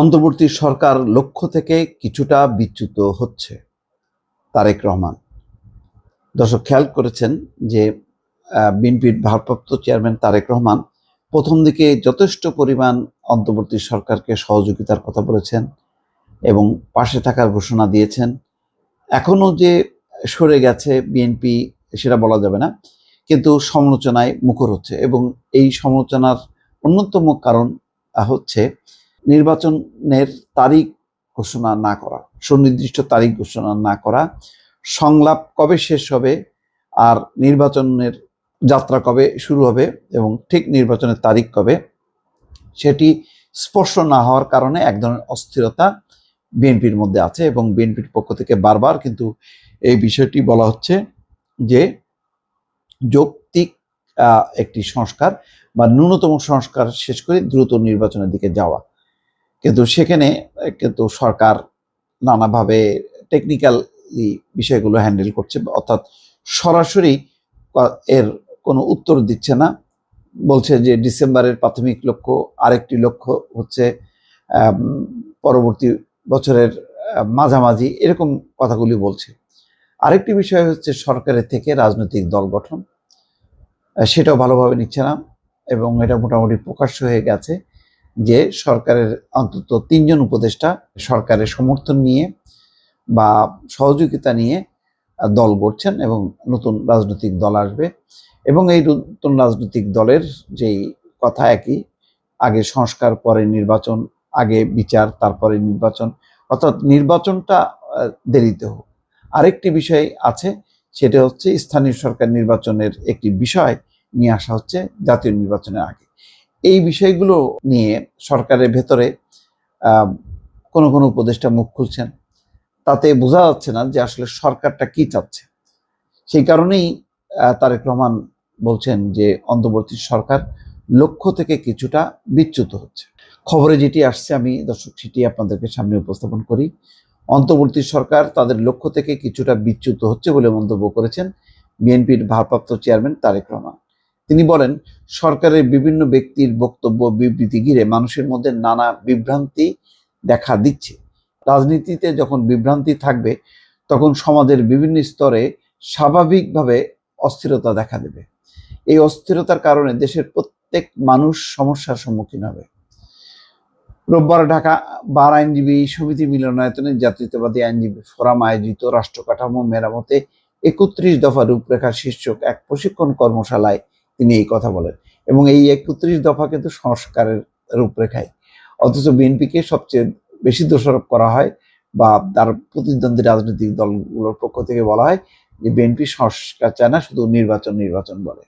অন্তর্বর্তী সরকার লক্ষ্য থেকে কিছুটা বিচ্যুত হচ্ছে, তারেক রহমান। দর্শক, খেয়াল করেছেন যে বিএনপির ভারপ্রাপ্ত চেয়ারম্যান তারেক রহমান প্রথম দিকে যথেষ্ট পরিমাণ অন্তর্বর্তী সরকারকে সহযোগিতার কথা বলেছেন এবং পাশে থাকার ঘোষণা দিয়েছেন। এখনও যে সরে গেছে বিএনপি, সেটা বলা যাবে না, কিন্তু সমালোচনায় মুখর হচ্ছে এবং এই সমালোচনার অন্যতম কারণ হচ্ছে নির্বাচনের তারিখ ঘোষণা না করা, সুনির্দিষ্ট তারিখ ঘোষণা না করা, সংলাপ কবে শেষ হবে আর নির্বাচনের যাত্রা কবে শুরু হবে এবং ঠিক নির্বাচনের তারিখ কবে, সেটি স্পর্শ না হওয়ার কারণে এক ধরনের অস্থিরতা বিএনপির মধ্যে আছে এবং বিএনপির পক্ষ থেকে বারবার কিন্তু এই বিষয়টি বলা হচ্ছে যে যৌক্তিক একটি সংস্কার বা ন্যূনতম সংস্কার শেষ করে দ্রুত নির্বাচনের দিকে যাওয়া। কিন্তু সেখানে, কিন্তু সরকার নানাভাবে টেকনিক্যালি বিষয়গুলো হ্যান্ডেল করছে, অর্থাৎ সরাসরি এর কোনো উত্তর দিচ্ছে না। বলছে যে ডিসেম্বরের প্রাথমিক লক্ষ্য, আরেকটি লক্ষ্য হচ্ছে পরবর্তী বছরের মাঝামাঝি এরকম কথাগুলি বলছে। আরেকটি বিষয় হচ্ছে সরকারের থেকে রাজনৈতিক দল গঠন। সেটাও ভালোভাবে নিচ্ছে না এবং এটা মোটামুটি প্রকাশ্য হয়ে গেছে। যে সরকারের অন্তত তিনজন উপদেষ্টা সরকারের সমর্থন নিয়ে বা সহযোগিতা নিয়ে দল গড়ছেন এবং নতুন রাজনৈতিক দল আসবে। এবং এই নতুন রাজনৈতিক দলের যেই কথা একই, আগে সংস্কার, পরে নির্বাচন, আগে বিচার, তারপরে নির্বাচন। অর্থাৎ নির্বাচনটা দেরিতে হোক। আরেকটি বিষয় আছে, সেটা হচ্ছে স্থানীয় সরকার নির্বাচনের একটি বিষয় নিয়ে আসা হচ্ছে জাতীয় নির্বাচনের আগে। এই বিষয়গুলো নিয়ে সরকারের ভেতরে কোনো কোনো উপদেষ্টা মুখ খুলছেন। তাতে বোঝা যাচ্ছে না যে আসলে সরকারটা কি চাচ্ছে। সেই কারণেই তারেক রহমান বলছেন যে অন্তর্বর্তী সরকার লক্ষ্য থেকে কিছুটা বিচ্যুত হচ্ছে। খবরে যেটি আসছে, আমি দর্শক সেটি আপনাদেরকে সামনে উপস্থাপন করি। অন্তর্বর্তী সরকার তাদের লক্ষ্য থেকে কিছুটা বিচ্যুত হচ্ছে বলে মন্তব্য করেছেন বিএনপির ভারপ্রাপ্ত চেয়ারম্যান তারেক রহমান। তিনি বলেন, সরকারের বিভিন্ন ব্যক্তির বক্তব্য বিবৃতি ঘিরে মানুষের মধ্যে নানা বিভ্রান্তি দেখা দিচ্ছে। রাজনীতিতে যখন বিভ্রান্তি থাকবে, তখন সমাজের বিভিন্ন স্তরে স্বাভাবিকভাবে অস্থিরতা দেখা দেবে। এই অস্থিরতার কারণে দেশের প্রত্যেক মানুষ সমস্যার সম্মুখীন হবে। রোববার ঢাকা বার আইনজীবী সমিতি মিলনায়তনে জাতীয়তাবাদী আইনজীবী ফোরাম আয়োজিত রাষ্ট্র কাঠামো মেরামতে একত্রিশ দফা রূপরেখা শীর্ষক এক প্রশিক্ষণ কর্মশালায় তিনি এই কথা বলেন। এবং এই একত্রিশ দফা কিন্তু সংস্কারের রূপরেখায় অথচ বিএনপিকে সবচেয়ে বেশি দোষারোপ করা হয় বা তার প্রতিদ্বন্দ্বী রাজনৈতিক দলগুলোর পক্ষ থেকে বলা হয় যে বিএনপি সংস্কার চায় না, শুধু নির্বাচন নির্বাচন বলে।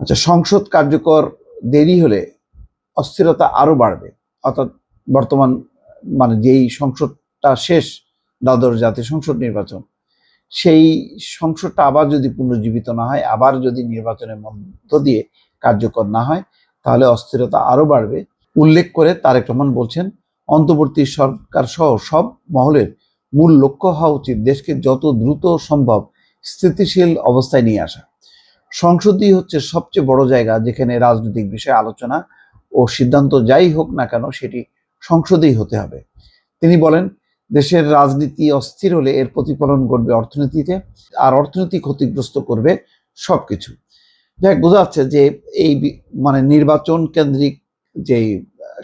আচ্ছা সংসদ কার্যকর দেরি হলে অস্থিরতা আরও বাড়বে। অর্থাৎ বর্তমান মানে যেই সংসদটা শেষ, দ্বাদশ জাতীয় সংসদ নির্বাচন সেই সংসদটা আবার যদি পুনর্জীবিত না হয়, আবার যদি নির্বাচনের মধ্য দিয়ে কার্যকর না হয়, তাহলে অস্থিরতা আরও বাড়বে। উল্লেখ করে তারেক রহমান বলছেন, অন্তর্বর্তী সরকার সহ সব মহলের মূল লক্ষ্য হওয়া উচিত দেশকে যত দ্রুত সম্ভব স্থিতিশীল অবস্থায় নিয়ে আসা। সংসদই হচ্ছে সবচেয়ে বড় জায়গা যেখানে রাজনৈতিক বিষয়ে আলোচনা ও সিদ্ধান্ত যাই হোক না কেন, সেটি সংসদেই হতে হবে। তিনি বলেন দেশের রাজনীতি অস্থির হলে এর প্রতিফলন ঘটবে অর্থনীতিতে আর অর্থনীতি ক্ষতিগ্রস্ত করবে সবকিছু। যাই হোক, বোঝা যাচ্ছে যে এই মানে নির্বাচন কেন্দ্রিক যেই আহ,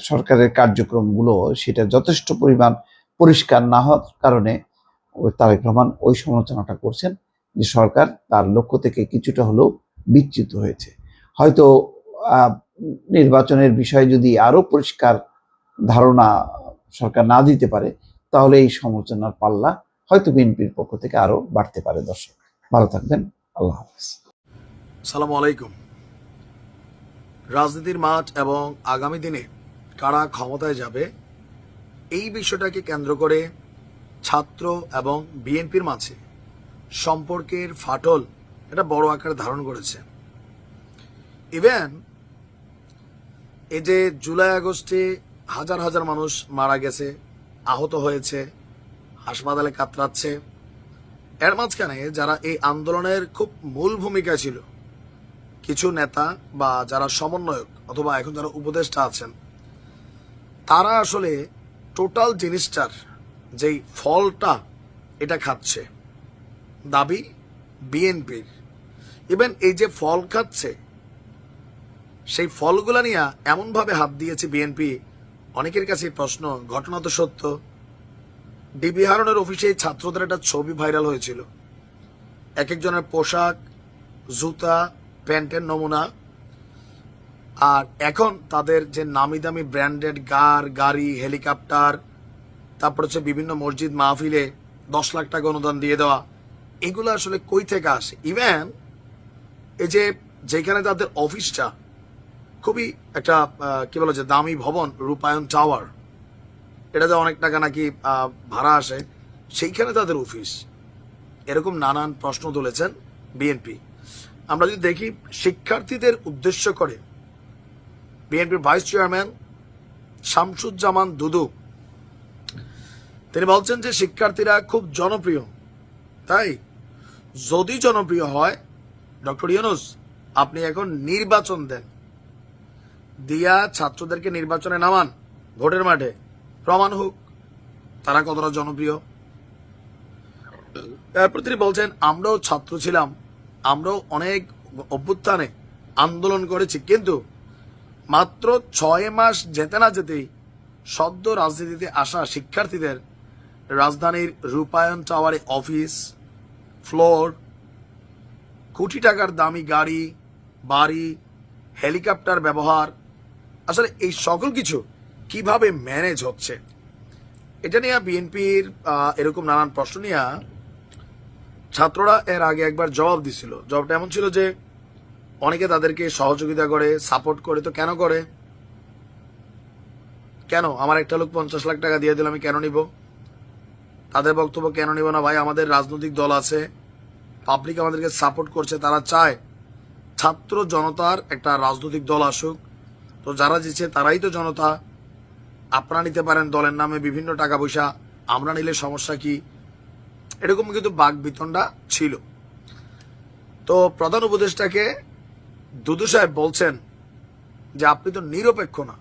সরকারের কার্যক্রমগুলো সেটা যথেষ্ট পরিমাণ পরিষ্কার না হওয়ার কারণে তারেক রহমান ওই সমালোচনাটা করছেন যে সরকার তার লক্ষ্য থেকে কিছুটা হলেও বিচ্যুত হয়েছে। হয়তো নির্বাচনের বিষয়ে যদি আরও পরিষ্কার ধারণা সরকার না দিতে পারে তাহলে এই সমালোচনার পাল্লা হয়তো বিএনপির পক্ষ থেকে আরও বাড়তে পারে, দর্শক। ভালো থাকবেন। আল্লাহ হাফিজ। সালামু আলাইকুম। রাজনীতির মাঠ এবং আগামী দিনে কারা ক্ষমতায় যাবে, এই বিষয়টাকে কেন্দ্র করে ছাত্র এবং বিএনপির মাঝে সম্পর্কের ফাটল এটা বড় আকারে ধারণ করেছে। ইভেন এই যে জুলাই আগস্টে হাজার হাজার মানুষ মারা গেছে আহত হয়েছে, হাসপাতালে কাতরাচ্ছে। এর মাঝখানে যারা এই আন্দোলনের খুব মূল ভূমিকা ছিল, কিছু নেতা বা যারা সমন্বয়ক অথবা এখন যারা উপদেষ্টা আছেন, তারা আসলে টোটাল জিনিসটার যেই ফলটা এটা খাচ্ছে, দাবি বিএনপির। ইভেন এই যে ফল খাচ্ছে, সেই ফলগুলা নিয়ে এমনভাবে হাত দিয়েছে বিএনপি অনেকের কাছে প্রশ্ন, ঘটনা তো সত্য। ডিবি হারনের অফিসে ছাত্রদের একটা ছবি ভাইরাল হয়েছিল। এক একজনের পোশাক, জুতা, প্যান্টের নমুনা, আর এখন তাদের যে নামি দামি ব্র্যান্ডেড কার, গাড়ি, হেলিকপ্টার, তারপর হচ্ছে বিভিন্ন মসজিদ মাহফিলে দশ লাখ টাকা অনুদান দিয়ে দেওয়া, এগুলো আসলে কই থেকে আসে? ইভেন এই যে যেখানে তাদের অফিসটা খুবই একটা কি বলা যায় দামি ভবন, রূপায়ণ টাওয়ার। এটাতে অনেক টাকা নাকি ভাড়া আসে। সেইখানে তাদের অফিস। এরকম নানান প্রশ্ন তুলেছেন বিএনপি আমরা যদি দেখি, শিক্ষার্থীদের উদ্দেশ্য করে বিএনপির ভাইস চেয়ারম্যান শামসুজ্জামান দুদু, তিনি বলছেন যে শিক্ষার্থীরা খুব জনপ্রিয়। তাই যদি জনপ্রিয় হয়, ডক্টর ইউনুস, আপনি এখন নির্বাচন দেন। দিয়া ছাত্রদেরকে নির্বাচনে নামান, ভোটের মাঠে। প্রমাণ হোক, তারা কতটা জনপ্রিয়। তারপর তিনি বলছেন, আমরাও ছাত্র ছিলাম, আমরাও অনেক অভ্যুত্থানে আন্দোলন করেছি, কিন্তু মাত্র ছয় মাস যেতে না যেতেই সদ্য রাজনীতিতে আসা শিক্ষার্থীদের রাজধানীর রূপায়ণ টাওয়ারে অফিস, ফ্লোর, কোটি টাকার দামি গাড়ি, বাড়ি, হেলিকপ্টার ব্যবহার আসলে এই সকল কিছু কীভাবে ম্যানেজ হচ্ছে? এটা নিয়ে বিএনপির এরকম নানান প্রশ্ন নিয়ে ছাত্ররা এর আগে একবার জবাব দিছিল। জবাবটা এমন ছিল যে, অনেকে তাদেরকে সহযোগিতা করে, সাপোর্ট করে, তো কেন করে? কেন? আমার একটা লোক পঞ্চাশ লাখ টাকা দিয়ে দিল, আমি কেন নিব? তাদের বক্তব্য কেন নিব না? ভাই, আমাদের রাজনৈতিক দল আছে পাবলিক আমাদেরকে সাপোর্ট করছে, তারা চায় ছাত্র জনতার একটা রাজনৈতিক দল আসুক তো যারা জিতছে তারাই তো জনতা। আপনারা নিতে পারেন দলের নামে বিভিন্ন টাকা পয়সা। আমরা নিলে সমস্যা কি? এরকম কিন্তু বাক বিতণ্ডা ছিল। তো প্রধান উপদেষ্টাকে দুদু সাহেব বলছেন যে, আপনি তো নিরপেক্ষ না।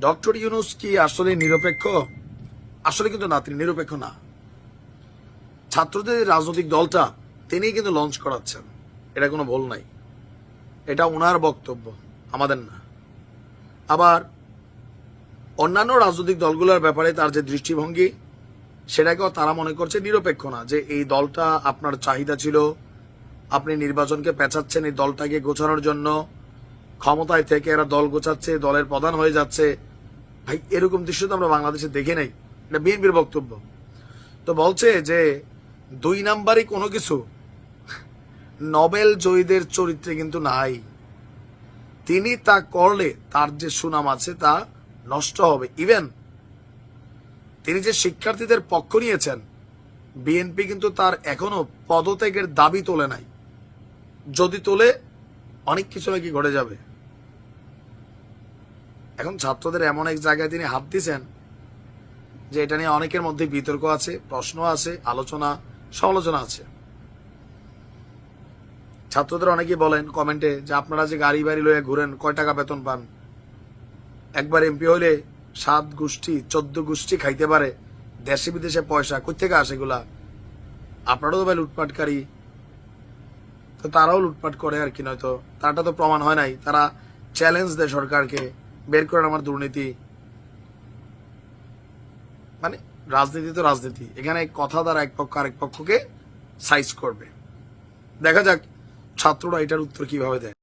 ডক্টর ইউনুস কি আসলে নিরপেক্ষ? আসলে কিন্তু না তিনি নিরপেক্ষ না। ছাত্রদের রাজনৈতিক দলটা তিনি কিন্তু লঞ্চ করাচ্ছেন। এটা কোনো ভুল নাই। এটা ওনার বক্তব্য, আমাদের না। আবার অন্যান্য রাজনৈতিক দলগুলোর ব্যাপারে তার যে দৃষ্টিভঙ্গি, সেটাকেও তারা মনে করছে নিরপেক্ষ না, যে এই দলটা আপনার চাহিদা ছিল, আপনি নির্বাচনকে পেঁচাচ্ছেন এই দলটাকে গোছানোর জন্য, ক্ষমতায় থেকে এরা দল গোছাচ্ছে, দলের প্রধান হয়ে যাচ্ছে। ভাই, এরকম দৃশ্য তো আমরা বাংলাদেশে দেখে নেই। এটা বিএনপির বক্তব্য। তো বলছে যে দুই নাম্বারই কোনো কিছু নোবেল জয়ীদের চরিত্রে কিন্তু নাই। তিনি তা করলে তার যে সুনাম আছে তা নষ্ট হবে। ইভেন তিনি যে শিক্ষার্থীদের পক্ষ নিয়েছেন বিএনপি কিন্তু তার এখনও পদত্যাগের দাবি তোলে নাই। যদি তোলে, অনেক কিছু নাকি ঘটে যাবে। এখন ছাত্রদের এমন এক জায়গায় তিনি হাত দিয়েছেন যে এটা নিয়ে অনেকের মধ্যে বিতর্ক আছে, প্রশ্ন আছে, আলোচনা, সমালোচনা আছে। ছাত্রদের অনেকেই বলেন কমেন্টে যে আপনারা যে গাড়ি বাড়ি লয়ে ঘুরেন, কয় টাকা বেতন পান? একবার এমপি হলে সাত গোষ্ঠী, চোদ্দ গোষ্ঠী খাইতে পারে, দেশে বিদেশে পয়সা কোথেকে আসে এগুলা? আপনারাও তো ভাই লুটপাটকারী। তো তারাও লুটপাট করে আর কি, নয়তো তারটা তো প্রমাণ হয় নাই। তারা চ্যালেঞ্জ দেয় সরকারকে, বের করেন আমার দুর্নীতি। মানে রাজনীতি তো রাজনীতি, এখানে কথা দ্বারা এক পক্ষ আরেক পক্ষকে সাইজ করবে। দেখা যাক ছাত্ররা এটার উত্তর কীভাবে দেয়?